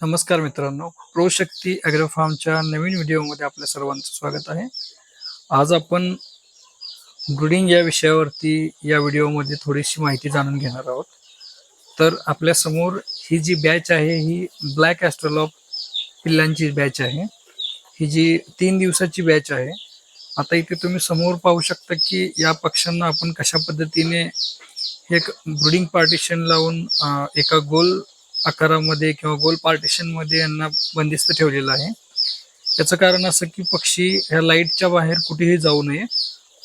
नमस्कार मित्रांनो प्रोशक्ती शक्ती फार्मच्या नवीन व्हिडिओमध्ये आपल्या सर्वांचं स्वागत आहे. आज आपण ब्रुडिंग या विषयावरती या व्हिडिओमध्ये थोडीशी माहिती जाणून घेणार आहोत. तर आपल्यासमोर ही जी बॅच आहे ही ब्लॅक ॲस्ट्रॉलॉप पिल्लांची बॅच आहे. ही जी तीन दिवसाची बॅच आहे आता इथे तुम्ही समोर पाहू शकता की या पक्ष्यांना आपण कशा पद्धतीने एक ब्रुडिंग पार्टिशन लावून एका गोल आकारामध्ये किंवा गोल पार्टिशनमध्ये यांना बंदिस्त ठेवलेलं आहे. याचं कारण असं की पक्षी ह्या लाईटच्या बाहेर कुठेही जाऊ नये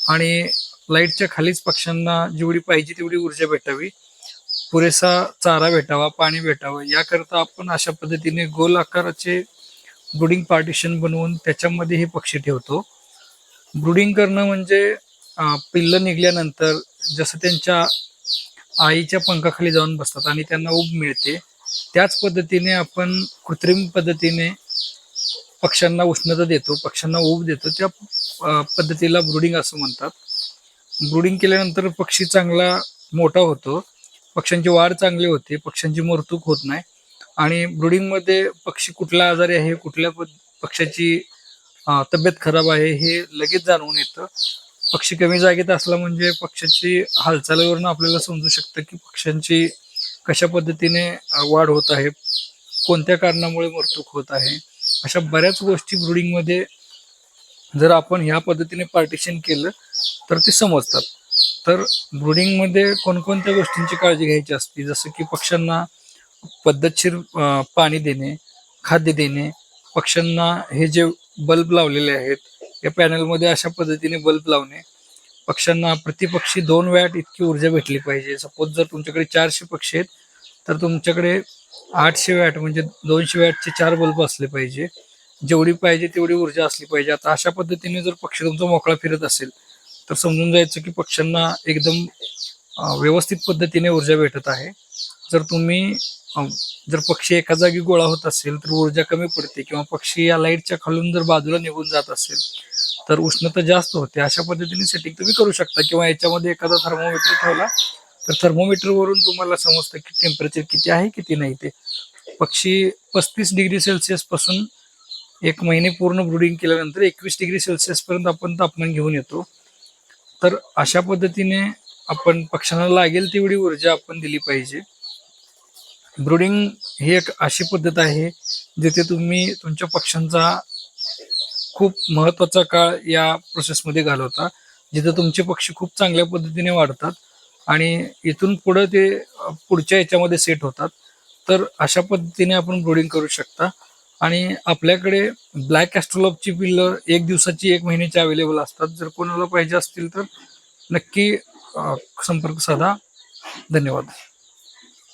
आणि लाईटच्या खालीच पक्ष्यांना जेवढी पाहिजे तेवढी ऊर्जा भेटावी. पुरेसा चारा भेटावा पाणी भेटावं. याकरता आपण अशा पद्धतीने गोल आकाराचे ब्रुडिंग पार्टिशन बनवून त्याच्यामध्ये हे पक्षी ठेवतो. ब्रुडिंग करणं म्हणजे पिल्लं निघल्यानंतर जसं त्यांच्या आईच्या पंखाखाली जाऊन बसतात आणि त्यांना ऊब मिळते त्याच पद्धतीने आपण कृत्रिम पद्धतीने पक्ष्यांना उष्णता देतो पक्ष्यांना ऊब देतो. त्या पद्धतीला ब्रुडिंग असं म्हणतात. ब्रुडिंग केल्यानंतर पक्षी चांगला मोठा होतो. पक्ष्यांची वाढ चांगली होते पक्ष्यांची मरतूक होत नाही. आणि ब्रुडिंगमध्ये पक्षी कुठला आजारी आहे कुठल्या पद- पक्षाची तब्येत खराब आहे हे लगेच जाणवून येतं. पक्षी कमी जागेत असला म्हणजे पक्षाची हालचालीवरून आपल्याला समजू शकतं की पक्ष्यांची कशा पद्धतीने वाढ होत आहे? कोणत्या कारणामुळे मरतूक होत आहे? अशा बऱ्याच गोष्टी ब्रुडिंगमध्ये जर आपण ह्या पद्धतीने पार्टिशन केलं तर ते समजतात. तर ब्रुडिंगमध्ये कोणकोणत्या गोष्टींची काळजी घ्यायची असते? जसं की पक्ष्यांना पद्धतशीर पाणी देणे खाद्य देणे पक्ष्यांना हे जे बल्ब लावलेले आहेत या पॅनलमध्ये अशा पद्धतीने बल्ब लावणे पक्ष्यांना प्रतिपक्षी दोन वॅट इतकी ऊर्जा भेटली पाहिजे. सपोज जर तुमच्याकडे चारशे पक्षी आहेत तर तुमच्याकडे आठशे वॅट म्हणजे दोनशे वॅटचे चार बल्ब असले पाहिजे. जेवढी पाहिजे तेवढी ऊर्जा असली पाहिजे. आता अशा पद्धतीने जर पक्षी तुमचा मोकळा फिरत असेल तर समजून जायचं की पक्ष्यांना एकदम व्यवस्थित पद्धतीने ऊर्जा भेटत आहे. जर तुम्ही जर पक्षी एका जागी गोळा होत असेल तर ऊर्जा कमी पडते किंवा पक्षी या लाईटच्या खालून जर बाजूला निघून जात असेल तर उष्णता जास्त होते. अशा पद्धतीने सेटिंग तुम्ही करू शकता. किंवा याच्यामध्ये एखादा थर्मोमीटर ठेवला तर थर्मोमीटरवरून तुम्हाला समजतं की टेम्परेचर किती आहे किती नाही ते. पक्षी पस्तीस डिग्री सेल्सिअसपासून एक महिने पूर्ण ब्रुडिंग केल्यानंतर एकवीस डिग्री सेल्सिअसपर्यंत आपण तापमान घेऊन येतो. तर अशा पद्धतीने आपण पक्ष्यांना लागेल तेवढी ऊर्जा आपण दिली पाहिजे. ब्रुडिंग ही एक अशी पद्धत आहे जिथे तुम्ही तुमच्या पक्ष्यांचा खूप महत्त्वाचा काळ या प्रोसेसमध्ये घालवता जिथं तुमचे पक्षी खूप चांगल्या पद्धतीने वाढतात आणि इथून पुढं ते पुढच्या याच्यामध्ये सेट होतात. तर अशा पद्धतीने आपण ब्रोडिंग करू शकता. आणि आपल्याकडे ब्लॅक ॲस्ट्रोलॉपची पिल्लं एक दिवसाची एक महिन्याची अवेलेबल असतात. जर कोणाला पाहिजे असतील तर नक्की संपर्क साधा. धन्यवाद.